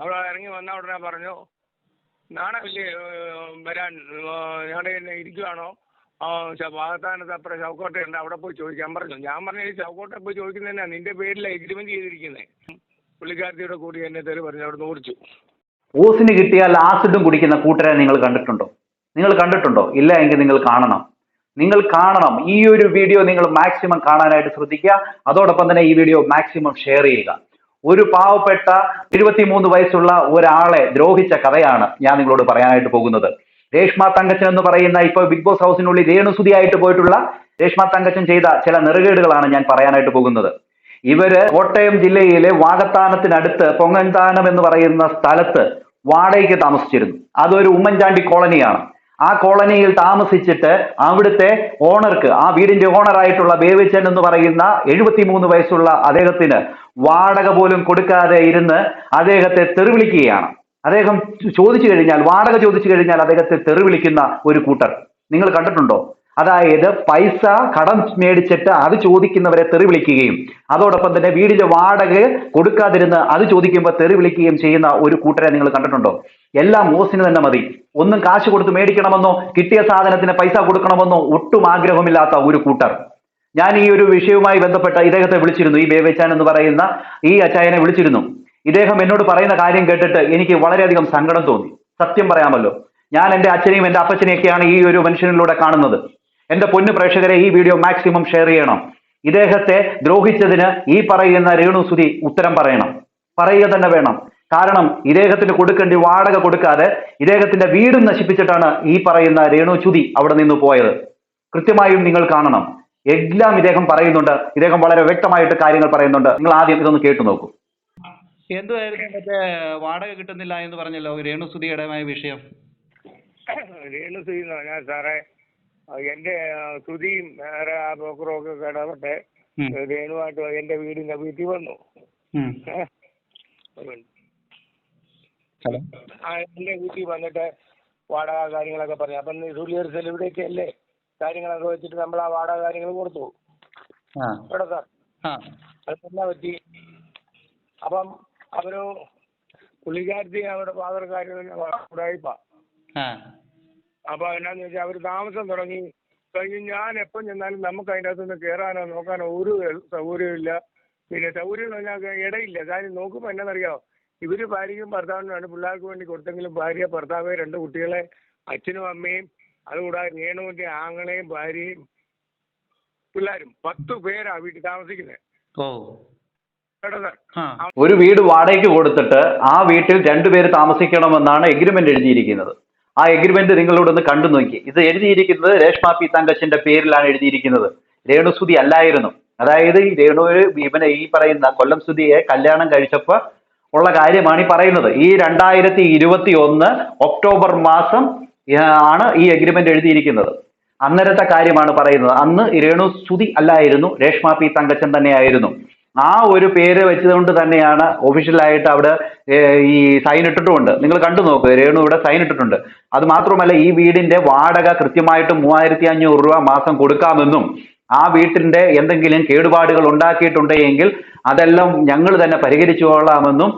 അവിടെ ഇറങ്ങി വന്ന ഉടനെ പറഞ്ഞു നാണമില്ലേ വരാൻ ഞങ്ങളുടെ തന്നെ ഇരിക്കുവാണോ? വാഗത്താനത്ത് അപ്പുറം ചൗക്കോട്ടയുണ്ട് അവിടെ പോയി ചോദിക്കാൻ പറഞ്ഞു. ഞാൻ പറഞ്ഞു ഈ ചൗക്കോട്ടെ പോയി ചോദിക്കുന്നതന്നെ? നിന്റെ പേരിൽ എഗ്രിമെന്റ് ചെയ്തിരിക്കുന്നത് പുള്ളിക്കാരത്തിയുടെ കൂടി എന്നെ തെറി പറഞ്ഞു അവിടെ ഓടിച്ചു. ഓസിന് കിട്ടിയാൽ ആസിഡും കുടിക്കുന്ന കൂട്ടരെ നിങ്ങൾ കണ്ടിട്ടുണ്ടോ? നിങ്ങൾ കണ്ടിട്ടുണ്ടോ? ഇല്ല എങ്കിൽ നിങ്ങൾ കാണണം. നിങ്ങൾ കാണണം. ഈ ഒരു വീഡിയോ നിങ്ങൾ മാക്സിമം കാണാനായിട്ട് ശ്രദ്ധിക്കുക. അതോടൊപ്പം തന്നെ ഈ വീഡിയോ മാക്സിമം ഷെയർ ചെയ്യുക. ഒരു പാവപ്പെട്ട എഴുപത്തിമൂന്ന് വയസ്സുള്ള ഒരാളെ ദ്രോഹിച്ച കഥയാണ് ഞാൻ നിങ്ങളോട് പറയാനായിട്ട് പോകുന്നത്. രേഷ്മ തങ്കച്ചൻ എന്ന് പറയുന്ന ഇപ്പോൾ ബിഗ് ബോസ് ഹൗസിനുള്ളിൽ രേണുസുതിയായിട്ട് പോയിട്ടുള്ള രേഷ്മ തങ്കച്ചൻ ചെയ്ത ചില നെറുകേടുകളാണ് ഞാൻ പറയാനായിട്ട് പോകുന്നത്. ഇവർ കോട്ടയം ജില്ലയിലെ വാകത്താനത്തിനടുത്ത് പൊങ്ങൻതാനം എന്ന് പറയുന്ന സ്ഥലത്ത് വാടകയ്ക്ക് താമസിച്ചിരുന്നു. അതൊരു ഉമ്മൻചാണ്ടി കോളനിയാണ്. ആ കോളനിയിൽ താമസിച്ചിട്ട് അവിടുത്തെ ഓണർക്ക് ആ വീടിന്റെ ഓണറായിട്ടുള്ള ബേവിച്ചൻ എന്ന് പറയുന്ന എഴുപത്തിമൂന്ന് വയസ്സുള്ള അദ്ദേഹത്തിന് വാടക പോലും കൊടുക്കാതെ ഇരുന്ന് അദ്ദേഹത്തെ തെറിവിളിക്കുകയാണ്. അദ്ദേഹം ചോദിച്ചു കഴിഞ്ഞാൽ വാടക ചോദിച്ചു കഴിഞ്ഞാൽ അദ്ദേഹത്തെ തെറിവിളിക്കുന്ന ഒരു കൂട്ടർ. നിങ്ങൾ കണ്ടിട്ടുണ്ടോ? അതായത് പൈസ കടം മേടിച്ചിട്ട് അത് ചോദിക്കുന്നവരെ തെറി വിളിക്കുകയും അതോടൊപ്പം തന്നെ വീടിന്റെ വാടക കൊടുക്കാതിരുന്ന് അത് ചോദിക്കുമ്പോൾ തെറി വിളിക്കുകയും ചെയ്യുന്ന ഒരു കൂട്ടരെ നിങ്ങൾ കണ്ടിട്ടുണ്ടോ? എല്ലാം ഓസിന് തന്നെ മതി. ഒന്നും കാശ് കൊടുത്ത് മേടിക്കണമെന്നോ കിട്ടിയ സാധനത്തിന് പൈസ കൊടുക്കണമെന്നോ ഒട്ടും ആഗ്രഹമില്ലാത്ത ഒരു കൂട്ടർ. ഞാൻ ഈ ഒരു വിഷയവുമായി ബന്ധപ്പെട്ട ഇദ്ദേഹത്തെ വിളിച്ചിരുന്നു ഈ ബേബേച്ചാൻ എന്ന് പറയുന്ന ഈ അച്ചായനെ വിളിച്ചിരുന്നു. ഇദ്ദേഹം എന്നോട് പറയുന്ന കാര്യം കേട്ടിട്ട് എനിക്ക് വളരെയധികം സങ്കടം തോന്നി. സത്യം പറയാമല്ലോ ഞാൻ എന്റെ അച്ഛനെയും എന്റെ അപ്പച്ചനെയൊക്കെയാണ് ഈ ഒരു മനുഷ്യനിലൂടെ കാണുന്നത്. എന്റെ പൊന്നു പ്രേക്ഷകരെ ഈ വീഡിയോ മാക്സിമം ഷെയർ ചെയ്യണം. ഇദ്ദേഹത്തെ ദ്രോഹിച്ചതിന് ഈ പറയുന്ന രേണു സുധി ഉത്തരം പറയണം. പറയുക തന്നെ വേണം. കാരണം ഇദ്ദേഹത്തിന് കൊടുക്കേണ്ടി വാടക കൊടുക്കാതെ ഇദ്ദേഹത്തിന്റെ വീടും നശിപ്പിച്ചിട്ടാണ് ഈ പറയുന്ന രേണു ചുതി അവിടെ നിന്ന് പോയത്. കൃത്യമായും നിങ്ങൾ കാണണം. എല്ലാം ഇദ്ദേഹം പറയുന്നുണ്ട്. ഇദ്ദേഹം വളരെ വ്യക്തമായിട്ട് കാര്യങ്ങൾ പറയുന്നുണ്ട്. നിങ്ങൾ ആദ്യം ഇതൊന്ന് കേട്ടു നോക്കൂ. എന്തുവായിരുന്നു മറ്റേ വാടക കിട്ടുന്നില്ല എന്ന് പറഞ്ഞല്ലോ രേണുസുതിയുടെ വിഷയം? രേണു സുധി എന്ന് പറഞ്ഞാൽ സാറേ എന്റെ സുതിയും വേറെ ആ ബ്രോക്കറും ഒക്കെ ഇടപെട്ട് ഉം. രേണുവായിട്ട് എന്റെ വീടിന്റെ വീട്ടിൽ വന്നു. ആ എന്റെ വീട്ടിൽ വന്നിട്ട് വാടക കാര്യങ്ങളൊക്കെ പറഞ്ഞു. അപ്പം സുലിയർ സെലിബ്രിറ്റി അല്ലേ? കാര്യങ്ങളൊക്കെ വെച്ചിട്ട് നമ്മൾ ആ വാടക കാര്യങ്ങൾ കൊടുത്തു കേട്ടോ സാർ? അതെന്നാ പറ്റി? അപ്പം അവർ പുള്ളിക്കാരത്തി അവരുടെ ഫാദർ കാര്യം ഉടായിപ്പാ. അപ്പൊ എന്നാന്ന് വെച്ചാൽ അവർ താമസം തുടങ്ങി. കഴിഞ്ഞ് ഞാൻ എപ്പം ചെന്നാലും നമുക്ക് അതിന്റെ അകത്തുനിന്ന് കയറാനോ നോക്കാനോ ഒരു സൗകര്യമില്ല പിന്നെ സൗകര്യം എന്ന് പറഞ്ഞാൽ ഇടയില്ല. കാര്യം നോക്കുമ്പോൾ എന്നാണെന്നറിയാമോ ഇവർ ഭാര്യയും ഭർത്താവിനും വേണ്ടി പിള്ളേർക്ക് വേണ്ടി കൊടുത്തെങ്കിലും ഭാര്യ ഭർത്താവ് രണ്ട് കുട്ടികളെ അച്ഛനും അമ്മയും അതുകൂടാതെ രേണുവിന്റെ ആങ്ങളെയും ഭാര്യയും പിള്ളേരും പത്ത് പേരാ വീട്ടിൽ താമസിക്കുന്നത് ഓ. ഒരു വീട് വാടകയ്ക്ക് കൊടുത്തിട്ട് ആ വീട്ടിൽ രണ്ടുപേര് താമസിക്കണമെന്നാണ് എഗ്രിമെന്റ് എഴുതിയിരിക്കുന്നത്. ആ എഗ്രിമെന്റ് നിങ്ങളോട് ഒന്ന് കണ്ടു നോക്കി. ഇത് എഴുതിയിരിക്കുന്നത് രേഷ്മ പി തങ്കച്ചിന്റെ പേരിലാണ് എഴുതിയിരിക്കുന്നത്. രേണുസുതി അല്ലായിരുന്നു. അതായത് ഈ രേണു ഇവനെ ഈ പറയുന്ന കൊല്ലം സുതിയെ കല്യാണം കഴിച്ചപ്പോ ഉള്ള കാര്യമാണ് ഈ പറയുന്നത്. ഈ രണ്ടായിരത്തി ഇരുപത്തി ഒന്ന് ഒക്ടോബർ മാസം ആണ് ഈ എഗ്രിമെന്റ് എഴുതിയിരിക്കുന്നത്. അന്നരത്തെ കാര്യമാണ് പറയുന്നത്. അന്ന് രേണു സ്തുതി അല്ലായിരുന്നു. രേഷ്മ പി തങ്കച്ചൻ തന്നെയായിരുന്നു. ആ ഒരു പേര് വെച്ചതുകൊണ്ട് തന്നെയാണ് ഒഫീഷ്യലായിട്ട് അവിടെ ഈ സൈൻ ഇട്ടിട്ടുമുണ്ട്. നിങ്ങൾ കണ്ടു നോക്ക് രേണു ഇവിടെ സൈൻ ഇട്ടിട്ടുണ്ട്. അത് മാത്രമല്ല ഈ വീടിന്റെ വാടക കൃത്യമായിട്ട് മൂവായിരത്തി അഞ്ഞൂറ് രൂപ മാസം കൊടുക്കാമെന്നും ആ വീട്ടിന്റെ എന്തെങ്കിലും കേടുപാടുകൾ ഉണ്ടാക്കിയിട്ടുണ്ടെങ്കിൽ അതെല്ലാം ഞങ്ങൾ തന്നെ പരിഹരിച്ചു കൊള്ളാമെന്നും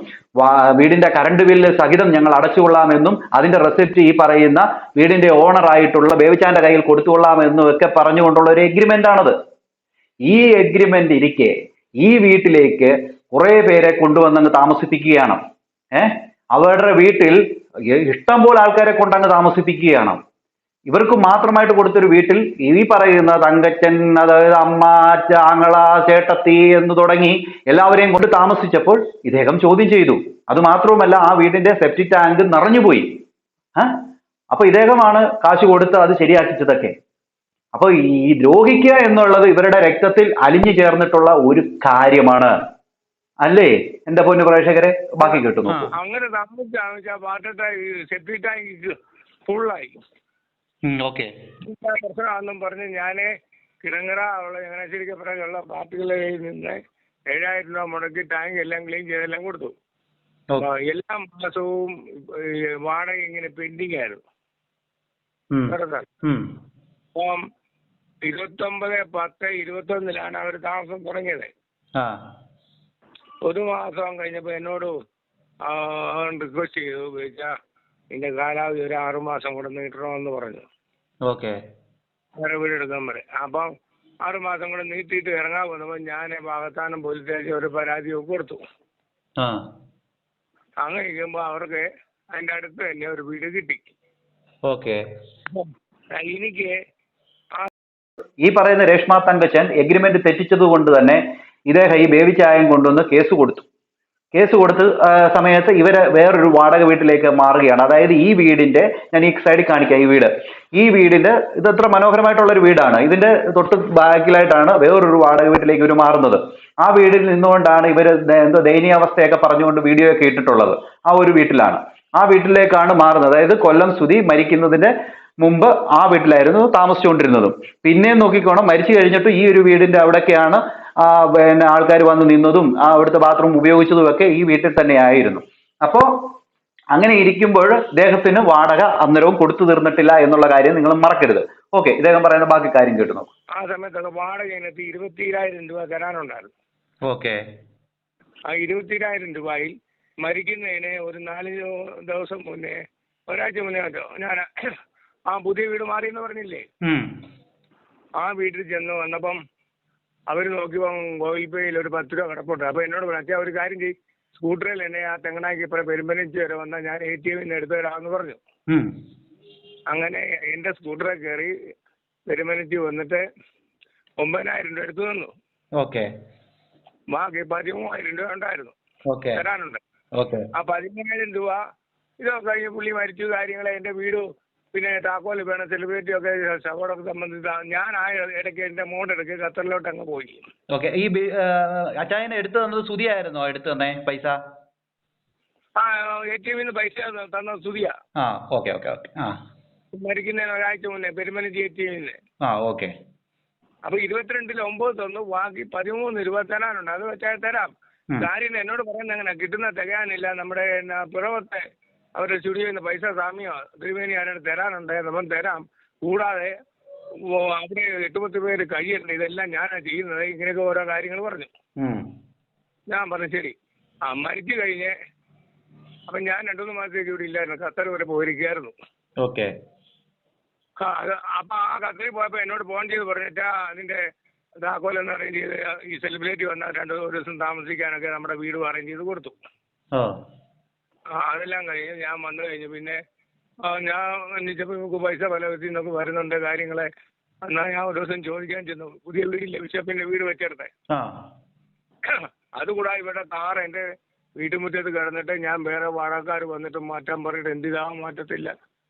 വീടിന്റെ കറണ്ട് ബില്ല് സഹിതം ഞങ്ങൾ അടച്ചുകൊള്ളാമെന്നും അതിന്റെ റെസിപ്റ്റ് ഈ പറയുന്ന വീടിന്റെ ഓണർ ആയിട്ടുള്ള ബേബിച്ചാന്റെ കയ്യിൽ കൊടുത്തുകൊള്ളാമെന്നും ഒക്കെ പറഞ്ഞുകൊണ്ടുള്ള ഒരു എഗ്രിമെന്റ് ആണത്. ഈ എഗ്രിമെന്റ് ഇരിക്കെ ഈ വീട്ടിലേക്ക് കുറെ പേരെ കൊണ്ടുവന്നങ്ങ് താമസിപ്പിക്കുകയാണ്. ഏഹ് അവരുടെ വീട്ടിൽ ഇഷ്ടം പോലെ ആൾക്കാരെ കൊണ്ടങ്ങ് താമസിപ്പിക്കുകയാണ്. ഇവർക്ക് മാത്രമായിട്ട് കൊടുത്തൊരു വീട്ടിൽ ഈ പറയുന്ന തങ്കച്ചൻ അതായത് അമ്മ ആങ്ങള ചേട്ടത്തി എന്ന് തുടങ്ങി എല്ലാവരെയും കൊണ്ട് താമസിച്ചപ്പോൾ ഇദ്ദേഹം ചോദ്യം ചെയ്തു. അത് മാത്രവുമല്ല ആ വീടിന്റെ സെപ്റ്റിക് ടാങ്ക് നിറഞ്ഞുപോയി. ആ? അപ്പൊ ഇദ്ദേഹമാണ് കാശ് കൊടുത്ത് അത് ശരിയാക്കിച്ചതൊക്കെ. അപ്പൊ ഈ ദ്രോഹിക്കുക എന്നുള്ളത് ഇവരുടെ രക്തത്തിൽ അലിഞ്ഞു ചേർന്നിട്ടുള്ള ഒരു കാര്യമാണ്. അല്ലേ? എന്റെ പൊന്നു പ്രേക്ഷകരെ ബാക്കി കേട്ടു നോക്കൂ. അങ്ങനെ താമസിച്ചാന്ന് വെച്ചാൽ വാട്ടർ ടാങ്ക് സെപ്റ്റി ടാങ്ക് ഫുള്ളായി ഓക്കെ. പ്രശ്നമാണെന്നും പറഞ്ഞ് ഞാൻ കിടങ്ങറ ഉള്ള ചങ്ങനാശ്ശേരിക്കപ്പുറമുള്ള പാർട്ടികളുടെ കയ്യിൽ നിന്ന് ഏഴായിരം രൂപ മുടക്കി ടാങ്ക് എല്ലാം ക്ലീൻ ചെയ്തെല്ലാം കൊടുത്തു. എല്ലാ മാസവും വാടക ഇങ്ങനെ പെൻഡിങ് ആയിരുന്നു. അപ്പം ഇരുപത്തൊമ്പത് പത്ത് ഇരുപത്തൊന്നിലാണ് അവർ താമസം തുടങ്ങിയത്. ഒരു മാസം കഴിഞ്ഞപ്പോൾ എന്നോട് റിക്വസ്റ്റ് ചെയ്തു ചോദിച്ചാൽ ഇതിന്റെ കാലാവധി ഒരു ആറുമാസം കൂടെ നീട്ടണമെന്ന് പറഞ്ഞു. ഓക്കെ. എടുക്കാൻ പറയും. അപ്പം ആറുമാസം കൂടെ നീട്ടിയിട്ട് ഇറങ്ങാൻ വന്നപ്പോൾ ഞാൻ വാഗത്താനം പോലീസ് സ്റ്റേഷൻ ഒരു പരാതി കൊടുത്തു. ആ. അങ്ങനെ ഇരിക്കുമ്പോൾ അവർക്ക് അതിന്റെ അടുത്ത് തന്നെ ഒരു വീട് കിട്ടി. ഓക്കെ. എനിക്ക് ഈ പറയുന്ന രേഷ്മ തങ്കച്ചൻ എഗ്രിമെന്റ് തെറ്റിച്ചത് കൊണ്ട് തന്നെ ഇദ്ദേഹം ഈ ബേബിച്ചായം ചായം കൊണ്ടുവന്ന് കേസ് കൊടുത്തു. കേസ് കൊടുത്ത് സമയത്ത് ഇവരെ വേറൊരു വാടക വീട്ടിലേക്ക് മാറുകയാണ്. അതായത് ഈ വീടിന്റെ ഞാൻ ഈ സൈഡിൽ കാണിക്കാം ഈ വീട്. ഈ വീടിന്റെ ഇത് എത്ര മനോഹരമായിട്ടുള്ള ഒരു വീടാണ്. ഇതിന്റെ തൊട്ട് ബാക്കിലായിട്ടാണ് വേറൊരു വാടക വീട്ടിലേക്ക് ഇവർ മാറുന്നത്. ആ വീടിൽ നിന്നുകൊണ്ടാണ് ഇവർ എന്തോ ദയനീയാവസ്ഥയൊക്കെ പറഞ്ഞുകൊണ്ട് വീഡിയോ ഒക്കെ ഇട്ടിട്ടുള്ളത്. ആ ഒരു വീട്ടിലാണ്. ആ വീട്ടിലേക്കാണ് മാറുന്നത്. അതായത് കൊല്ലം സ്തുതി മരിക്കുന്നതിന്റെ മുമ്പ് ആ വീട്ടിലായിരുന്നു താമസിച്ചുകൊണ്ടിരുന്നതും. പിന്നെയും നോക്കിക്കോണം മരിച്ചു കഴിഞ്ഞിട്ട് ഈ ഒരു വീടിന്റെ അവിടെയൊക്കെയാണ് പിന്നെ ആൾക്കാർ വന്ന് നിന്നതും ആ അവിടുത്തെ ബാത്റൂം ഉപയോഗിച്ചതും ഒക്കെ ഈ വീട്ടിൽ തന്നെ ആയിരുന്നു. അപ്പോ അങ്ങനെ ഇരിക്കുമ്പോൾ ഇദ്ദേഹത്തിന് വാടക അന്നേരവും കൊടുത്തു തീർന്നിട്ടില്ല എന്നുള്ള കാര്യം നിങ്ങൾ മറക്കരുത്. ഓക്കെ ഇദ്ദേഹം പറയുന്ന ബാക്കി കാര്യം കേട്ടു നോക്കൂ. ആ സമയത്താണ് വാടക ഇരുപത്തിരായിരം രൂപ തരാനുണ്ടായിരുന്നു. ഓക്കെ ആ ഇരുപത്തിരായിരം രൂപയിൽ മരിക്കുന്നതിന് ഒരു നാല് ദിവസം മുന്നേ ഒരാഴ്ച മുന്നേ മറ്റോ ഞാൻ ആ പുതിയ വീട് മാറിയെന്ന് പറഞ്ഞില്ലേ? ആ വീട്ടിൽ ചെന്ന് വന്നപ്പം അവർ നോക്കിയപ്പം ഗോകുൽ പേയിൽ ഒരു പത്ത് രൂപ കിടപ്പുണ്ട്. അപ്പോൾ എന്നോട് പറഞ്ഞു ഒരു കാര്യം ചെയ്യും. സ്കൂട്ടറിൽ എന്നെ ആ തെങ്ങനാക്കി ഇപ്പൊ പെരുമ്പനിച്ച് വരെ വന്നാൽ ഞാൻ എ ടി എമ്മിൽ എടുത്തു തരാമെന്ന് പറഞ്ഞു. അങ്ങനെ എന്റെ സ്കൂട്ടറിൽ കയറി പെരുമ്പനഞ്ചി വന്നിട്ട് ഒമ്പതിനായിരം രൂപ എടുത്തു തന്നു. ഓക്കെ. ബാക്കി പതിമൂവായിരം രൂപ ഉണ്ടായിരുന്നു. തരാനുണ്ട്. ആ പതിമൂവായിരം രൂപ ഇതൊക്കെ കഴിഞ്ഞ് പുള്ളി മരിച്ചു കാര്യങ്ങൾ എന്റെ വീട് പിന്നെ താക്കോൽ വേണം സെലിബ്രിറ്റി ഒക്കെ ശവോടൊക്കെ സംബന്ധിച്ച ഞാൻ ആ ഇടയ്ക്ക് എന്റെ ഇടയ്ക്ക് ഖത്തറിലോട്ട് അങ്ങ് പോയി. ഓക്കെ. ഈ അച്ചായനെ എടുത്തു തന്നത് സുതിയായിരുന്നോ എടുത്തു തന്നേ പൈസ? ആ എ ടി എമ്മിൽ നിന്ന് പൈസ തന്നത് സ്തുതിയാ ആ ഓക്കെ ഓക്കെ ഓക്കെ. ആ. മരിക്കുന്നതിന് ഒരാഴ്ച മുന്നേ പെരുമനജി എ ടി എമ്മിൽ ആ ഓക്കെ. അപ്പൊ ഇരുപത്തിരണ്ടിൽ ഒമ്പത് തന്നു ബാക്കി പതിമൂന്ന് രൂപ തരാനുണ്ട് അത് വെച്ചാൽ തരാം. കാര്യം എന്നോട് പറയുന്നത് അങ്ങനെ കിട്ടുന്ന തികയാനില്ല. നമ്മുടെ പിറവത്തെ അവരുടെ സ്റ്റുഡിയോയിൽ നിന്ന് പൈസ സാമ്യോ ത്രിവേണി ആരാണ് തരാനുണ്ട് നമ്മൾ തരാം. കൂടാതെ അവിടെ എട്ടുപത്ത് പേര് കഴിയുന്നുണ്ട് ഇതെല്ലാം ഞാനാണ് ചെയ്യുന്നത്. ഇങ്ങനെയൊക്കെ ഓരോ കാര്യങ്ങൾ പറഞ്ഞു. ഞാൻ പറഞ്ഞു ശരി. ആ മരിച്ചു കഴിഞ്ഞ് അപ്പൊ ഞാൻ രണ്ടു മൂന്ന് മാസത്തേക്ക് ഇവിടെ ഇല്ലായിരുന്നു. ഖത്തർ വരെ പോയിരിക്കായിരുന്നു ഓക്കെ. ആ അത് അപ്പം ആ ഖത്തറിൽ പോയപ്പോ എന്നോട് ഫോൺ ചെയ്ത് പറഞ്ഞിട്ടാ അതിന്റെ താക്കോലെന്ന് അറേഞ്ച് ചെയ്ത് ഈ സെലിബ്രിറ്റി വന്ന രണ്ടു ദിവസം താമസിക്കാനൊക്കെ നമ്മുടെ വീട് അറേഞ്ച് ചെയ്ത് കൊടുത്തു. ആ അതെല്ലാം കഴിഞ്ഞ് ഞാൻ വന്നു കഴിഞ്ഞു. പിന്നെ ആ, ഞാൻ അന്വേഷിച്ചപ്പോൾ നമുക്ക് പൈസ പല വിധത്തിൽ നിന്നൊക്കെ വരുന്നുണ്ട് കാര്യങ്ങളെ. എന്നാൽ ഞാൻ ഒരു ദിവസം ചോദിക്കാൻ ചെന്നു. പുതിയ വീടില്ലേ പിന്നെ വീട് വെച്ചെടുത്തേ. അതുകൂടാ ഇവിടെ കാർ എന്റെ വീട്ടുമുറ്റത്ത് കിടന്നിട്ട് ഞാൻ വേറെ വാടകക്കാർ വന്നിട്ട് മാറ്റാൻ പറഞ്ഞിട്ട് എന്തിനാ മാറ്റത്തില്ല.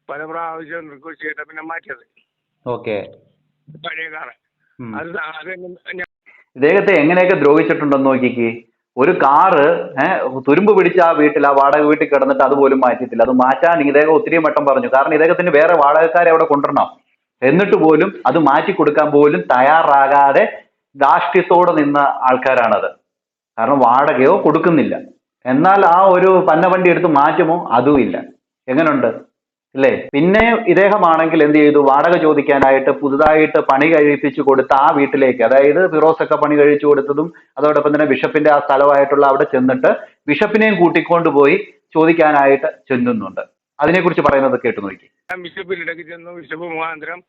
പല പ്രാവശ്യം റിക്വസ്റ്റ് ചെയ്തിട്ട് പിന്നെ മാറ്റിയത്. ഓക്കെ. പഴയ കാറ്. അത് അതെങ്ങനെ ദ്രോഹിച്ചിട്ടുണ്ടോ ഇദ്ദേഹത്തെ എങ്ങനെയൊക്കെ ദ്രോഹിച്ചിട്ടുണ്ടെന്ന് നോക്കിക്ക്. ഒരു കാറ് തുരുമ്പ് പിടിച്ച ആ വീട്ടിൽ ആ വാടക വീട്ടിൽ കിടന്നിട്ട് അതുപോലും മാറ്റിയിട്ടില്ല. അത് മാറ്റാൻ ഇദ്ദേഹം ഒത്തിരി വട്ടം പറഞ്ഞു. കാരണം ഇദ്ദേഹത്തിന് വേറെ വാടകക്കാരെ അവിടെ കൊണ്ടുവരണം. എന്നിട്ട് പോലും അത് മാറ്റി കൊടുക്കാൻ പോലും തയ്യാറാകാതെ ധാർഷ്ട്യത്തോടെ നിന്ന ആൾക്കാരാണത്. കാരണം വാടകയോ കൊടുക്കുന്നില്ല. എന്നാൽ ആ ഒരു പന്നവണ്ടി എടുത്ത് മാറ്റുമോ? അതും ഇല്ല. എങ്ങനുണ്ട്? അല്ലേ പിന്നെ ഇദ്ദേഹമാണെങ്കിൽ എന്ത് ചെയ്തു? വാടക ചോദിക്കാനായിട്ട് പുതുതായിട്ട് പണി കഴിപ്പിച്ചു കൊടുത്ത ആ വീട്ടിലേക്ക് അതായത് ഫിറോസ് ഒക്കെ പണി കഴിച്ചു കൊടുത്തതും അതോടൊപ്പം തന്നെ ബിഷപ്പിന്റെ ആ സ്ഥലമായിട്ടുള്ള അവിടെ ചെന്നിട്ട് ബിഷപ്പിനെയും കൂട്ടിക്കൊണ്ട് പോയി ചോദിക്കാനായിട്ട് ചെല്ലുന്നുണ്ട്. അതിനെക്കുറിച്ച് പറയുന്നത് കേട്ടു നോക്കി. ബിഷപ്പിനിടയ്ക്ക് ചെന്നു. ബിഷപ്പ് മുഖാന്തരം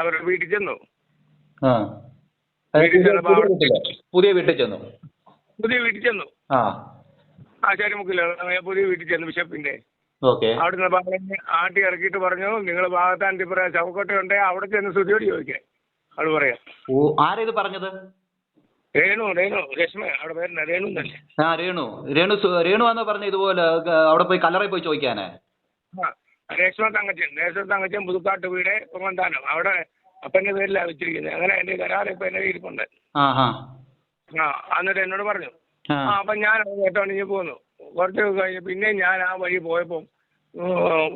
അവരുടെ വീട്ടിൽ ചെന്നു. പുതിയ പുതിയ വീട്ടിൽ ചെന്നു. പുതിയ വീട്ടിൽ ചെന്നു. ആ. ആശാരിമുക്കിൽ പുതിയ വീട്ടിൽ ചെന്നു ബിഷപ്പിന്റെ. അവിടുന്ന് പറഞ്ഞ് ആട്ടി ഇറക്കിയിട്ട് പറഞ്ഞു നിങ്ങൾ ഭാഗത്താൻ തിപ്പുറ ചവക്കോട്ടയുണ്ട് അവിടെ ചെന്ന് സ്തുതിയോട് ചോദിക്കാൻ അവിടെ പറയാം. ഓ ആരാ ഇത് പറഞ്ഞത്? രേണു രേണു രശ്മ അവിടെ പേരുന്ന രേണു എന്നല്ലേ ആ രേണു. രേണു രേണു എന്ന് പറഞ്ഞ ഇതുപോലെ അവിടെ പോയി കല്ലറയിൽ പോയി ചോദിക്കാനേ. രേഷ്മ തങ്കച്ചൻ രേഷ്മ തങ്കച്ചൻ പുതുക്കാട്ട് വീട് പൊങ്ങന്താനം അവിടെ അപ്പന്റെ പേരിലാണ് വെച്ചിരിക്കുന്നത് അങ്ങനെ എന്റെ കരാർ ഇപ്പൊ എന്റെ ഇരിപ്പുണ്ട് ആ എന്നിട്ട് എന്നോട് പറഞ്ഞു. ആ. അപ്പൊ ഞാൻ കേട്ടോണ്ട് പോന്നു. കുറച്ച് കഴിഞ്ഞ് പിന്നെ ഞാൻ ആ വഴി പോയപ്പോൾ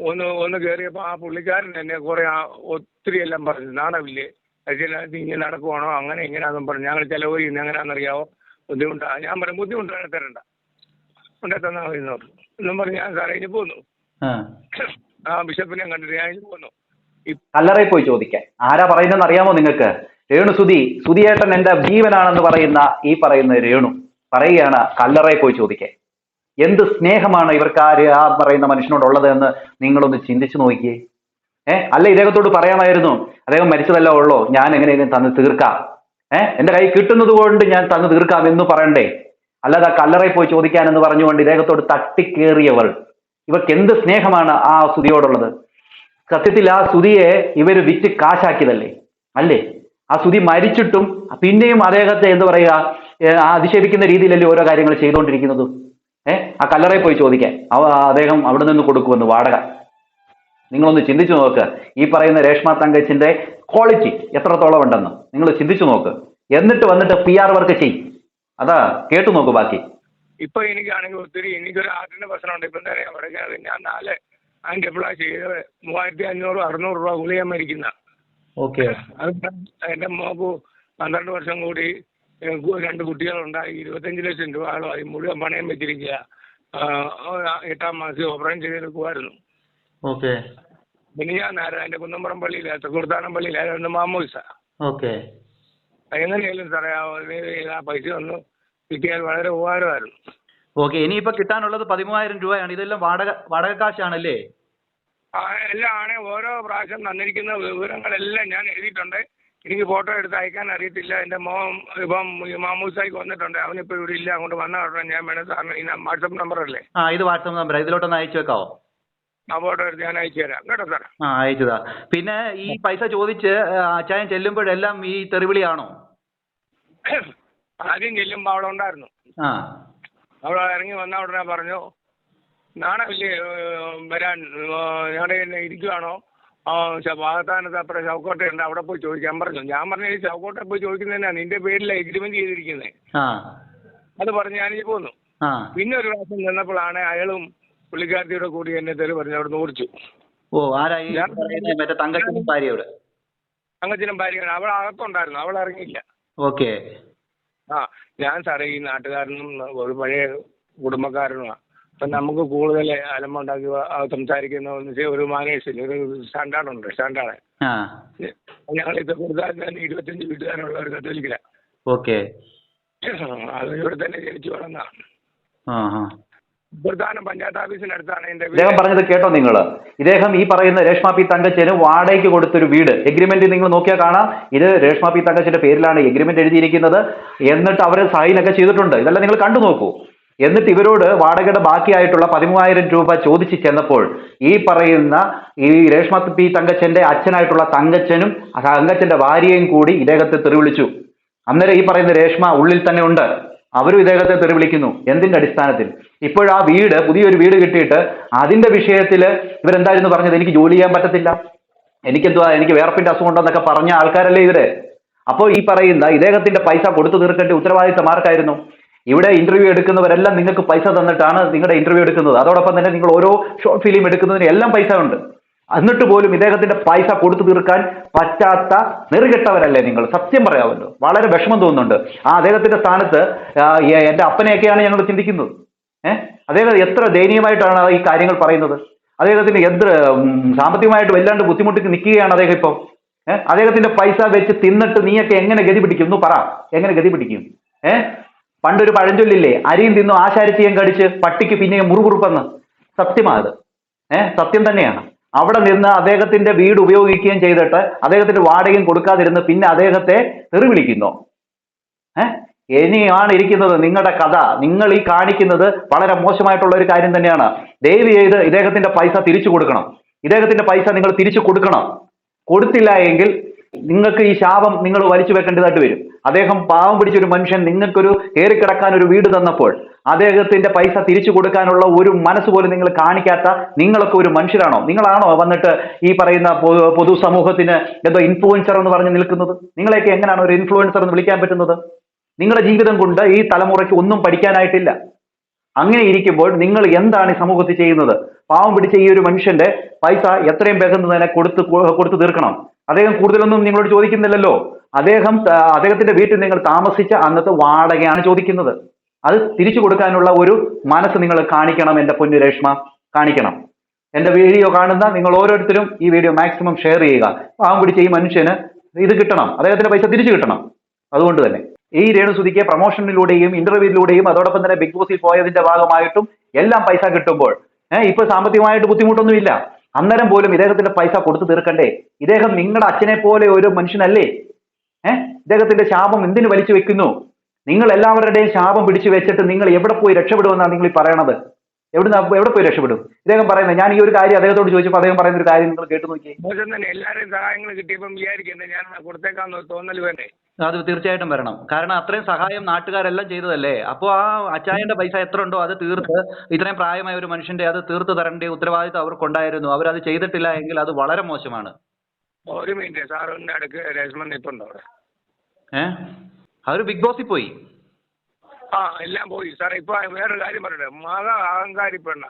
ഒന്ന് ഒന്ന് കയറിയപ്പോൾ ആ പുള്ളിക്കാരൻ എന്നെ കുറേ ആ ഒത്തിരി എല്ലാം പറഞ്ഞു. നാണമില്ലേ അതിനകത്ത് ഇങ്ങനെ നടക്കുവാണോ? അങ്ങനെ ഇങ്ങനെയാണെന്നും പറഞ്ഞു. ഞങ്ങൾ ചിലവ് ചെയ്യുന്നത് എങ്ങനെയാണെന്നറിയാവോ ബുദ്ധിമുട്ടാ. ഞാൻ പറഞ്ഞു ബുദ്ധിമുട്ടാണ് തരണ്ട കൊണ്ടേ തന്നാൽ മതി എന്ന് പറഞ്ഞു. എന്നും പറഞ്ഞ് ഞാൻ സാറേ ഇനി പോന്നു. ആ. ബിഷപ്പിനെ കണ്ടിട്ട് ഞാൻ ഇനി പോന്നു. ഈ കല്ലറയിൽ പോയി ചോദിക്കാൻ ആരാ പറയുന്നതെന്ന് അറിയാമോ നിങ്ങൾക്ക്? രേണു സുധി. സുധിയേട്ടൻ എന്റെ ജീവനാണെന്ന് പറയുന്ന ഈ പറയുന്ന രേണു. പറയുകയാണ് കല്ലറയിൽ പോയി ചോദിക്കാൻ. എന്ത് സ്നേഹമാണ് ഇവർക്ക് ആര് ആ പറയുന്ന മനുഷ്യനോടുള്ളത് എന്ന് നിങ്ങളൊന്ന് ചിന്തിച്ചു നോക്കിയേ. ഏഹ് അല്ല ഇദ്ദേഹത്തോട് പറയാമായിരുന്നു അദ്ദേഹം മരിച്ചതല്ല ഉള്ളോ? ഞാൻ എങ്ങനെയെങ്കിലും തന്ന് തീർക്കാം. ഏഹ് എന്റെ കൈ കിട്ടുന്നത് കൊണ്ട് ഞാൻ തന്ന് തീർക്കാം എന്ന് പറയണ്ടേ? അല്ലാതെ ആ കല്ലറയിൽ പോയി ചോദിക്കാൻ എന്ന് പറഞ്ഞുകൊണ്ട് ഇദ്ദേഹത്തോട് തട്ടിക്കേറിയവൾ. ഇവർക്ക് എന്ത് സ്നേഹമാണ് ആ സ്തുതിയോടുള്ളത് സത്യത്തിൽ ആ സ്തുതിയെ ഇവർ വിറ്റ് കാശാക്കിയതല്ലേ? അല്ലേ? ആ സ്തുതി മരിച്ചിട്ടും പിന്നെയും അദ്ദേഹത്തെ എന്ത് പറയുക ഏഹ് രീതിയിലല്ലേ ഓരോ കാര്യങ്ങൾ ചെയ്തുകൊണ്ടിരിക്കുന്നത്? ഏഹ് ആ കല്ലറയിൽ പോയി ചോദിക്കാൻ അവ- അദ്ദേഹം അവിടെ നിന്ന് കൊടുക്കുമെന്ന് വാടക. നിങ്ങളൊന്ന് ചിന്തിച്ചു നോക്ക്. ഈ പറയുന്ന രേഷ്മ തങ്കച്ചിന്റെ ക്വാളിറ്റി എത്രത്തോളം ഉണ്ടെന്ന്. നിങ്ങൾ ചിന്തിച്ചു നോക്ക്. എന്നിട്ട് വന്നിട്ട് പി ആർ വർക്ക് ചെയ്യും അതാ കേട്ടു നോക്ക് ബാക്കി. ഇപ്പൊ എനിക്കാണെങ്കിൽ ഒത്തിരി എനിക്കൊരു ഹാർട്ടിന്റെ പ്രശ്നമുണ്ട്. ഇപ്പൊ എന്താ പറയാ അവിടെ ഞാൻ നാല് ആന്റിപ്ലാ ചെയ്ത് മൂവായിരത്തി അഞ്ഞൂറ് അറുന്നൂറ് രൂപ ഗുളിക മരിക്കുന്ന ഓക്കെ അത് എന്റെ മോക്ക് പന്ത്രണ്ട് വർഷം കൂടി രണ്ട് കുട്ടികളുണ്ടായി. ഇരുപത്തഞ്ച് ലക്ഷം രൂപ ആളുമായി മുഴുവൻ പണയം വെച്ചിരിക്കുക. എട്ടാം മാസം ഓപ്പറേഷൻ ചെയ്തെടുക്കുമായിരുന്നു ഓക്കെ. പിന്നെ ഞാൻ നേരം പള്ളിയിൽ കുന്നമ്പുറം പള്ളിയിൽ തൃക്കുർത്താനം പള്ളിയിലായിരുന്നു മാമോയിസ. ഓക്കെ. എങ്ങനെയായാലും സാറേ ആ പൈസ ഒന്ന് കിട്ടിയാൽ വളരെ ഉപകാരമായിരുന്നു. ഓക്കെ ഇനിയിപ്പോ കിട്ടാനുള്ളത് പതിമൂവായിരം രൂപയാണ്. ഇതെല്ലാം വാടക വാടക കാശാണല്ലേ? എല്ലാം ആണ്. ഓരോ പ്രാവശ്യം തന്നിരിക്കുന്ന വിവരങ്ങളെല്ലാം ഞാൻ എഴുതിയിട്ടുണ്ട്. എനിക്ക് ഫോട്ടോ എടുത്ത് അയക്കാൻ അറിയത്തില്ല. എന്റെ മോൻ ഇപ്പം മാമൂസായി മാമൂസായിക്ക് വന്നിട്ടുണ്ട്. അവനിപ്പോൾ ഇവിടെ ഇല്ല. അങ്ങോട്ട് വന്ന ഉടനെ ഞാൻ വേണേൽ സാറിന് ഈ വാട്സപ്പ് നമ്പറല്ലേ ആ ഇത് വാട്സപ്പ് നമ്പർ ഇതിലോട്ടൊന്ന് അയച്ചു വെക്കാവോ? ആ ഫോട്ടോ എടുത്ത് ഞാൻ അയച്ചു തരാം. കേട്ടോ സാർ ആ അയച്ചതാ പിന്നെ ഈ പൈസ ചോദിച്ച് അച്ചായൻ ചെല്ലുമ്പോഴെല്ലാം ഈ തെറിവിളിയാണോ? ആദ്യം ചെല്ലുമ്പോൾ അവിടെ ഉണ്ടായിരുന്നു. ആ. അവിടെ ഇറങ്ങി വന്ന ഉടനെ പറഞ്ഞു നാണമില്ലേ വരാൻ? ഞങ്ങളുടെ ഇരിക്കുവാണോ? ആ വാഗത്താനത്ത് അപ്പുറം ചൗക്കോട്ടയുണ്ട് അവിടെ പോയി ചോദിക്കാൻ പറഞ്ഞു. ഞാൻ പറഞ്ഞു ഈ ചൗക്കോട്ടെ പോയി ചോദിക്കുന്നതന്നെ നിന്റെ പേരിൽ എഗ്രിമെന്റ് ചെയ്തിരിക്കുന്നത് അത് പറഞ്ഞ് ഞാനിത് പോന്നു. പിന്നെ ഒരു പ്രാവശ്യം ചെന്നപ്പോഴാണ് അയാളും പുള്ളിക്കാരത്തിയുടെ കൂടി എന്നെ തെറി പറഞ്ഞു അവിടെ ഓടിച്ചു. ഓ ആരാ തങ്കച്ചനും ഭാര്യയോട്. ഭാര്യയാണ്. അവൾ അകത്തുണ്ടായിരുന്നു. അവൾ ഇറങ്ങിയില്ല. ഓക്കെ. ആ ഞാൻ സാറേ ഈ നാട്ടുകാരനും ഒരു പഴയ കുടുംബക്കാരനുമാണ് അപ്പം നമുക്ക് കൂടുതൽ അലമ്പുണ്ടാക്കി സംസാരിക്കുന്ന ഒരു മാനേഴ്സില്ല ഒരു സ്റ്റാൻഡാർഡ്. ഉണ്ട് ആ. ഞങ്ങൾ ഇത് കൊടുത്താൽ തന്നെ ഇരുപത്തഞ്ച് വീട്ടുകാരുള്ള ഒരു കത്തോലിക്കല ഓക്കെ. അത് ഇവിടെ തന്നെ ജനിച്ചു വളർന്നാണ് പ്രധാനം പഞ്ചായത്ത് ഓഫീസിനടുത്താണ് ഇദ്ദേഹം പറഞ്ഞത് കേട്ടോ നിങ്ങൾ. ഇദ്ദേഹം ഈ പറയുന്ന രേഷ്മ പി തങ്കച്ചന് വാടകയ്ക്ക് കൊടുത്തൊരു വീട്. എഗ്രിമെന്റ് നിങ്ങൾ നോക്കിയാൽ കാണാം. ഇത് രേഷ്മ പി തങ്കച്ചന്റെ പേരിലാണ് എഗ്രിമെന്റ് എഴുതിയിരിക്കുന്നത്. എന്നിട്ട് അവർ സൈനൊക്കെ ചെയ്തിട്ടുണ്ട്. ഇതെല്ലാം നിങ്ങൾ കണ്ടു നോക്കൂ. എന്നിട്ട് ഇവരോട് വാടകയുടെ ബാക്കിയായിട്ടുള്ള പതിമൂവായിരം രൂപ ചോദിച്ചു ചെന്നപ്പോൾ ഈ പറയുന്ന ഈ രേഷ്മ പി തങ്കച്ചന്റെ അച്ഛനായിട്ടുള്ള തങ്കച്ചനും തങ്കച്ചന്റെ ഭാര്യയും കൂടി ഇദ്ദേഹത്തെ തെറിവിളിച്ചു. അന്നേരം ഈ പറയുന്ന രേഷ്മ ഉള്ളിൽ തന്നെ ഉണ്ട്. അവരും ഇദ്ദേഹത്തെ തെറിവിളിക്കുന്നു. എന്തിന്റെ അടിസ്ഥാനത്തിൽ? ഇപ്പോഴാ വീട് പുതിയൊരു വീട് കിട്ടിയിട്ട് അതിന്റെ വിഷയത്തിൽ ഇവരെന്തായിരുന്നു പറഞ്ഞത്? എനിക്ക് ജോലി ചെയ്യാൻ പറ്റത്തില്ല. എനിക്കെന്തുവാ? എനിക്ക് വേർപ്പിന്റെ അസുഖം ഉണ്ടെന്നൊക്കെ പറഞ്ഞ ആൾക്കാരല്ലേ ഇവർ. അപ്പോൾ ഈ പറയുന്ന ഇദ്ദേഹത്തിന്റെ പൈസ കൊടുത്തു തീർക്കേണ്ട ഉത്തരവാദിത്തം ആർക്കായിരുന്നു? ഇവിടെ ഇന്റർവ്യൂ എടുക്കുന്നവരെല്ലാം നിങ്ങൾക്ക് പൈസ തന്നിട്ടാണ് നിങ്ങളുടെ ഇന്റർവ്യൂ എടുക്കുന്നത്. അതോടൊപ്പം തന്നെ നിങ്ങൾ ഓരോ ഷോർട്ട് ഫിലിം എടുക്കുന്നതിന് എല്ലാം പൈസ ഉണ്ട്. എന്നിട്ട് പോലും ഇദ്ദേഹത്തിന്റെ പൈസ കൊടുത്തു തീർക്കാൻ പറ്റാത്ത നെറുകെട്ടവരല്ലേ നിങ്ങൾ? സത്യം പറയാമല്ലോ. വളരെ വിഷമം തോന്നുന്നുണ്ട്. ആ അദ്ദേഹത്തിന്റെ സ്ഥാനത്ത് എന്റെ അപ്പനെയൊക്കെയാണ് ഞങ്ങൾ ചിന്തിക്കുന്നത്. ഏഹ് അദ്ദേഹം എത്ര ദയനീയമായിട്ടാണ് ഈ കാര്യങ്ങൾ പറയുന്നത്? അദ്ദേഹത്തിന് എന്ത് ഉം, സാമ്പത്തികമായിട്ട് വല്ലാണ്ട് ബുദ്ധിമുട്ടി നിൽക്കുകയാണ് അദ്ദേഹം ഇപ്പോൾ ഏഹ് അദ്ദേഹത്തിന്റെ പൈസ വെച്ച് തിന്നിട്ട് നീയൊക്കെ എങ്ങനെ ഗതി പിടിക്കും ഒന്ന് പറ. എങ്ങനെ ഗതി പിടിക്കും? ഏഹ് പണ്ടൊരു പഴഞ്ചൊല്ലില്ലേ അരിയും തിന്നു ആശാരിച്ചയും കടിച്ച് പട്ടിക്ക് പിന്നെയും മുറുകുറുപ്പെന്ന് സത്യമാണ് അത്. ഏഹ് സത്യം തന്നെയാണ്. അവിടെ നിന്ന് അദ്ദേഹത്തിന്റെ വീട് ഉപയോഗിക്കുകയും ചെയ്തിട്ട് അദ്ദേഹത്തിന്റെ വാടകയും കൊടുക്കാതിരുന്ന് പിന്നെ അദ്ദേഹത്തെ തെറി വിളിക്കുന്നു ഏഹ് ഇനിയാണ് ഇരിക്കുന്നത് നിങ്ങളുടെ കഥ. നിങ്ങൾ ഈ കാണിക്കുന്നത് വളരെ മോശമായിട്ടുള്ള ഒരു കാര്യം തന്നെയാണ്. ദയവ് ചെയ്ത് ഇദ്ദേഹത്തിന്റെ പൈസ തിരിച്ചു കൊടുക്കണം. ഇദ്ദേഹത്തിന്റെ പൈസ നിങ്ങൾ തിരിച്ചു കൊടുക്കണം. കൊടുത്തില്ല എങ്കിൽ നിങ്ങൾക്ക് ഈ ശാപം നിങ്ങൾ വലിച്ചു വെക്കേണ്ടതായിട്ട് വരും. അദ്ദേഹം പാവം പിടിച്ച ഒരു മനുഷ്യൻ നിങ്ങൾക്കൊരു കയറിക്കിടക്കാൻ ഒരു വീട് തന്നപ്പോൾ അദ്ദേഹത്തിന്റെ പൈസ തിരിച്ചു കൊടുക്കാനുള്ള ഒരു മനസ്സ് പോലും നിങ്ങൾ കാണിക്കാത്ത നിങ്ങളൊക്കെ ഒരു മനുഷ്യരാണോ? നിങ്ങളാണോ വന്നിട്ട് ഈ പറയുന്ന പൊതു- പൊതുസമൂഹത്തിന് എന്തോ ഇൻഫ്ലുവൻസർ എന്ന് പറഞ്ഞ് നിൽക്കുന്നത്? നിങ്ങളെയൊക്കെ എങ്ങനെയാണ് ഒരു ഇൻഫ്ലുവൻസർ എന്ന് വിളിക്കാൻ പറ്റുന്നത്? നിങ്ങളുടെ ജീവിതം കൊണ്ട് ഈ തലമുറയ്ക്ക് ഒന്നും പഠിക്കാനായിട്ടില്ല. അങ്ങനെ ഇരിക്കുമ്പോൾ നിങ്ങൾ എന്താണ് ഈ സമൂഹത്തിൽ ചെയ്യുന്നത്? പാവം പിടിച്ച ഈ ഒരു മനുഷ്യന്റെ പൈസ എത്രയും വേഗം തന്നെ കൊടുത്ത് കൊടുത്തു തീർക്കണം. അദ്ദേഹം കൂടുതലൊന്നും നിങ്ങളോട് ചോദിക്കുന്നില്ലല്ലോ. അദ്ദേഹം അദ്ദേഹത്തിന്റെ വീട്ടിൽ നിങ്ങൾ താമസിച്ച അന്നത്തെ വാടകയാണ് ചോദിക്കുന്നത്. അത് തിരിച്ചു കൊടുക്കാനുള്ള ഒരു മനസ്സ് നിങ്ങൾ കാണിക്കണം എന്റെ പൊന്നു രേഷ്മ. കാണിക്കണം. എന്റെ വീഡിയോ കാണുന്ന നിങ്ങൾ ഓരോരുത്തരും ഈ വീഡിയോ മാക്സിമം ഷെയർ ചെയ്യുക. പാവം പിടിച്ച ഈ മനുഷ്യന് ഇത് കിട്ടണം. അദ്ദേഹത്തിന്റെ പൈസ തിരിച്ചു കിട്ടണം. അതുകൊണ്ട് തന്നെ. ഈ രേണുസുതിക്ക് പ്രൊമോഷനിലൂടെയും ഇന്റർവ്യൂവിലൂടെയും അതോടൊപ്പം തന്നെ ബിഗ് ബോസിൽ പോയതിന്റെ ഭാഗമായിട്ടും എല്ലാം പൈസ കിട്ടുമ്പോൾ ഏഹ് ഇപ്പൊ സാമ്പത്തികമായിട്ട് ബുദ്ധിമുട്ടൊന്നുമില്ല. അന്നേരം പോലും ഇദ്ദേഹത്തിന്റെ പൈസ കൊടുത്തു തീർക്കണ്ടേ? ഇദ്ദേഹം നിങ്ങളുടെ അച്ഛനെ പോലെ ഒരു മനുഷ്യനല്ലേ? ഏഹ് ഇദ്ദേഹത്തിന്റെ ശാപം എന്തിനു വലിച്ചു വെക്കുന്നു? നിങ്ങൾ എല്ലാവരുടെയും ശാപം പിടിച്ചു വെച്ചിട്ട് നിങ്ങൾ എവിടെ പോയി രക്ഷപ്പെടുമെന്നാണ് നിങ്ങൾ ഈ പറയണത്? എവിടുന്ന് എവിടെ പോയി രക്ഷപ്പെടും? ഇദ്ദേഹം പറയുന്നത് ഞാൻ ഈ ഒരു കാര്യം അദ്ദേഹത്തോട് ചോദിച്ചപ്പോൾ അദ്ദേഹം പറയുന്ന ഒരു കാര്യം നിങ്ങൾ കേട്ടു നോക്കി സഹായങ്ങൾ കിട്ടിയപ്പം വിചാരിക്കുന്നത് ഞാൻ കൊടുത്തേക്കാന്ന് തോന്നൽ വേണ്ടേ? അത് തീർച്ചയായിട്ടും വരണം. കാരണം അത്രയും സഹായം നാട്ടുകാരെല്ലാം ചെയ്തതല്ലേ? അപ്പോൾ ആ അച്ചായന്റെ പൈസ എത്ര ഉണ്ടോ അത് തീർത്ത് ഇത്രയും പ്രായമായ ഒരു മനുഷ്യന്റെ അത് തീർത്ത് തരേണ്ട ഉത്തരവാദിത്വം അവർക്കുണ്ടായിരുന്നു. അവരത് ചെയ്തിട്ടില്ല എങ്കിൽ അത് വളരെ മോശമാണ്. ഒരു മിനിറ്റ്. സാറിന്റെ അടുക്ക് രേഷ്മൻ നിപ്പുണ്ടോ അവിടെ. ഏഹ് അവർ ബിഗ് ബോസിൽ പോയി? ആ എല്ലാം പോയി. സാറേ ഇപ്പൊ വേറൊരു കാര്യം പറയട്ടെ. മഹാ അഹങ്കാരി പെണ്ണ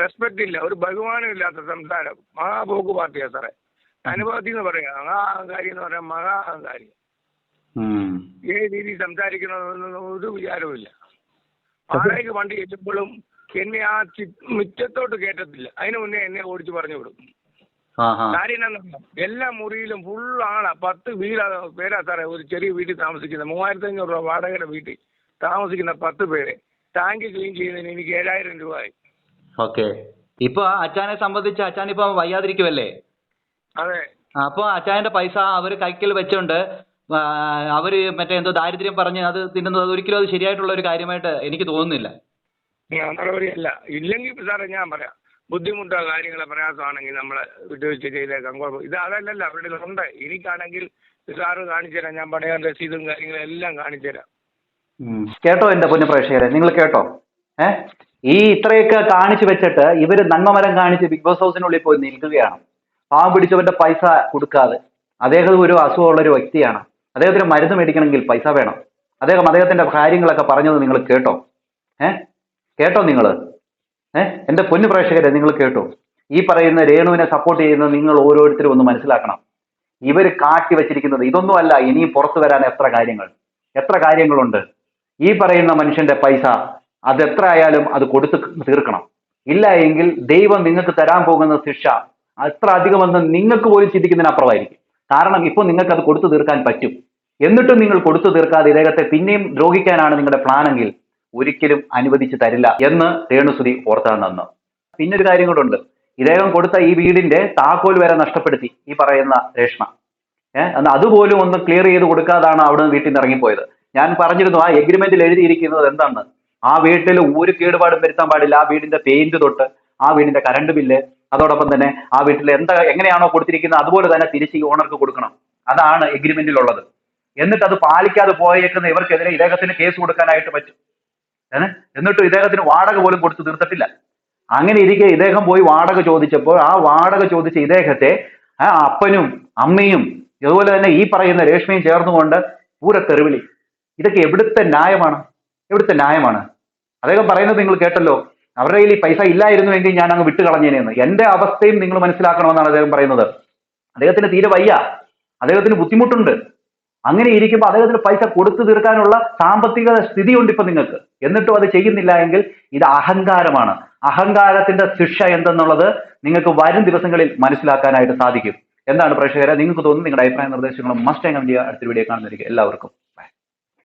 റെസ്പെക്ട് ഇല്ല. ഒരു ബഹുമാനം ഇല്ലാത്ത സംസാരം. മഹാപോക്ക് പാർട്ടിയാ സാറേ. അനുഭവത്തിൽ നിന്ന് പറയാം. മഹാ അഹങ്കാരി എന്ന് പറയാം. മഹാ അഹങ്കാരി. ഏത് രീതി സംസാരിക്കണമെന്നൊന്നും ഒരു വിചാരവുമില്ല. ആളേക്ക് വണ്ടി കയറ്റുമ്പോഴും എന്നെ ആ മുറ്റത്തോട്ട് കയറ്റത്തില്ല. അതിനു മുന്നേ എന്നെ ഓടിച്ചു പറഞ്ഞു വിടും. കാര്യം എന്താ? എല്ലാ മുറിയിലും ഫുൾ ആളാ. പത്ത് വീടാ പേരാ സാറേ ഒരു ചെറിയ വീട്ടിൽ താമസിക്കുന്ന. മൂവായിരത്തി അഞ്ഞൂറ് രൂപ വാടകയുടെ വീട്ടിൽ താമസിക്കുന്ന പത്ത് പേര്. ടാങ്ക് ക്ലീൻ ചെയ്യുന്നതിന് എനിക്ക് ഏഴായിരം രൂപയായി. ഓക്കെ. ഇപ്പൊ അച്ഛനെ സംബന്ധിച്ച് അച്ഛൻ ഇപ്പൊ വയ്യാതിരിക്കുമല്ലേ അതെ. അപ്പൊ അച്ഛന്റെ പൈസ അവർ കൈക്കൽ വെച്ചോണ്ട് അവർ മറ്റേ എന്തോ ദാരിദ്ര്യം പറഞ്ഞ് അത് തിന്നുന്നത് അത് ഒരിക്കലും അത് ശരിയായിട്ടുള്ള ഒരു കാര്യമായിട്ട് എനിക്ക് തോന്നുന്നില്ല. ഇല്ലെങ്കിൽ സാറേ ഞാൻ പറയാം. ബുദ്ധിമുട്ടോ കാര്യങ്ങളോ പ്രയാസമാണെങ്കിൽ നമ്മൾ വിട്ടുവീഴ്ച ചെയ്തേക്കാം കുഴപ്പം ഇത് അതല്ലല്ലോ അവരുടെ ഉണ്ട് എനിക്കാണെങ്കിൽ സാറ് കാണിച്ചു തരാം ഞാൻ പണയാൻ രസീതും കാര്യങ്ങളും എല്ലാം കാണിച്ചു തരാം. കേട്ടോ എന്റെ പൊന്നു പ്രേക്ഷകരെ? നിങ്ങൾ കേട്ടോ? ഏ? ഈ ഇത്രയൊക്കെ കാണിച്ചു വെച്ചിട്ട് ഇവർ നന്മമരം കാണിച്ച് ബിഗ് ബോസ് ഹൗസിനുള്ളിൽ പോയി നിൽക്കുകയാണ്. പാവം പിടിച്ചവന്റെ പൈസ കൊടുക്കാതെ. അദ്ദേഹം ഒരു അസുഖമുള്ള ഒരു വ്യക്തിയാണ്. അദ്ദേഹത്തിന് മരുന്ന് മേടിക്കണമെങ്കിൽ പൈസ വേണം. അദ്ദേഹം അദ്ദേഹത്തിന്റെ കാര്യങ്ങളൊക്കെ പറഞ്ഞത് നിങ്ങൾ കേട്ടോ? ഏ? കേട്ടോ നിങ്ങൾ? ഏ? എന്റെ പൊന്നു പ്രേക്ഷകരെ നിങ്ങൾ കേട്ടോ. ഈ പറയുന്ന രേണുവിനെ സപ്പോർട്ട് ചെയ്യുന്ന നിങ്ങൾ ഓരോരുത്തരും ഒന്ന് മനസ്സിലാക്കണം. ഇവർ കാട്ടി വെച്ചിരിക്കുന്നത് ഇതൊന്നുമല്ല ഇനിയും പുറത്തു വരാൻ എത്ര കാര്യങ്ങൾ. എത്ര കാര്യങ്ങളുണ്ട്? ഈ പറയുന്ന മനുഷ്യന്റെ പൈസ അത് എത്ര ആയാലും അത് കൊടുത്ത് തീർക്കണം. ഇല്ല എങ്കിൽ ദൈവം നിങ്ങൾക്ക് തരാൻ പോകുന്ന ശിക്ഷ അത്ര അധികമെന്ന് നിങ്ങൾക്ക് പോലും ചിന്തിക്കുന്നതിനപ്പുറമായിരിക്കും കാരണം ഇപ്പോൾ നിങ്ങൾക്ക് അത് കൊടുത്തു തീർക്കാൻ പറ്റും. എന്നിട്ടും നിങ്ങൾ കൊടുത്തു തീർക്കാതെ ഇദ്ദേഹത്തെ പിന്നെയും ദ്രോഹിക്കാനാണ് നിങ്ങളുടെ പ്ലാനെങ്കിൽ ഒരിക്കലും അനുവദിച്ചു തരില്ല എന്ന് രേണുസുതി ഓർത്താൻ നന്ന്. പിന്നെ ഒരു കാര്യം കൂടെ ഇദ്ദേഹം കൊടുത്ത ഈ വീടിന്റെ താക്കോൽ വരെ നഷ്ടപ്പെടുത്തി ഈ പറയുന്ന രേഷ്മ. ഏഹ് എന്നാൽ അതുപോലും ഒന്ന് ക്ലിയർ ചെയ്ത് കൊടുക്കാതാണ് അവിടെ നിന്ന് വീട്ടിൽ നിന്ന് ഇറങ്ങിപ്പോയത്. ഞാൻ പറഞ്ഞിരുന്നു ആ എഗ്രിമെന്റിൽ എഴുതിയിരിക്കുന്നത് എന്താണ്? ആ വീട്ടിൽ ഒരു കേടുപാടും വരുത്താൻ പാടില്ല. ആ വീടിന്റെ പെയിന്റ് തൊട്ട് ആ വീടിന്റെ കറണ്ട് ബില്ല് അതോടൊപ്പം തന്നെ ആ വീട്ടിൽ എന്താ എങ്ങനെയാണോ കൊടുത്തിരിക്കുന്നത് അതുപോലെ തന്നെ തിരിച്ച് ഓണർക്ക് കൊടുക്കണം. അതാണ് എഗ്രിമെന്റിലുള്ളത് എന്നിട്ട് അത് പാലിക്കാതെ പോയേക്കുന്ന ഇവർക്കെതിരെ ഇദ്ദേഹത്തിന് കേസ് കൊടുക്കാനായിട്ട് പറ്റും. ഏഹ് എന്നിട്ടും ഇദ്ദേഹത്തിന് വാടക പോലും കൊടുത്തു തീർത്തിട്ടില്ല. അങ്ങനെ ഇരിക്കെ ഇദ്ദേഹം പോയി വാടക ചോദിച്ചപ്പോൾ ആ വാടക ചോദിച്ച ഇദ്ദേഹത്തെ ആ അപ്പനും അമ്മയും അതുപോലെ തന്നെ ഈ പറയുന്ന രേഷ്മയും ചേർന്നുകൊണ്ട് പൂര തെറിവിളി ഇതൊക്കെ എവിടുത്തെ ന്യായമാണ്? എവിടുത്തെ ന്യായമാണ്? അദ്ദേഹം പറയുന്നത് നിങ്ങൾ കേട്ടല്ലോ. അവരുടെ കയ്യിൽ ഈ പൈസ ഇല്ലായിരുന്നുവെങ്കിൽ ഞാൻ അങ്ങ് വിട്ടു കളഞ്ഞേനെന്ന് എന്റെ അവസ്ഥയും നിങ്ങൾ മനസ്സിലാക്കണമെന്നാണ് അദ്ദേഹം പറയുന്നത്. അദ്ദേഹത്തിന് തീരെ വയ്യ. അദ്ദേഹത്തിന് ബുദ്ധിമുട്ടുണ്ട്. അങ്ങനെ ഇരിക്കുമ്പോൾ അദ്ദേഹത്തിന് പൈസ കൊടുത്തു തീർക്കാനുള്ള സാമ്പത്തിക സ്ഥിതിയുണ്ട് ഇപ്പൊ നിങ്ങൾക്ക്. എന്നിട്ടും അത് ചെയ്യുന്നില്ല എങ്കിൽ ഇത് അഹങ്കാരമാണ്. അഹങ്കാരത്തിന്റെ ശിക്ഷ എന്തെന്നുള്ളത് നിങ്ങൾക്ക് വരും ദിവസങ്ങളിൽ മനസ്സിലാക്കാനായിട്ട് സാധിക്കും. എന്താണ് പ്രേക്ഷകരെ? നിങ്ങൾക്ക് തോന്നുന്നു നിങ്ങളുടെ അഭിപ്രായ നിർദ്ദേശങ്ങളും മസ്റ്റ് ചെയ്യുക. അടുത്ത വീഡിയോ കാണുന്നതായിരിക്കും. എല്ലാവർക്കും.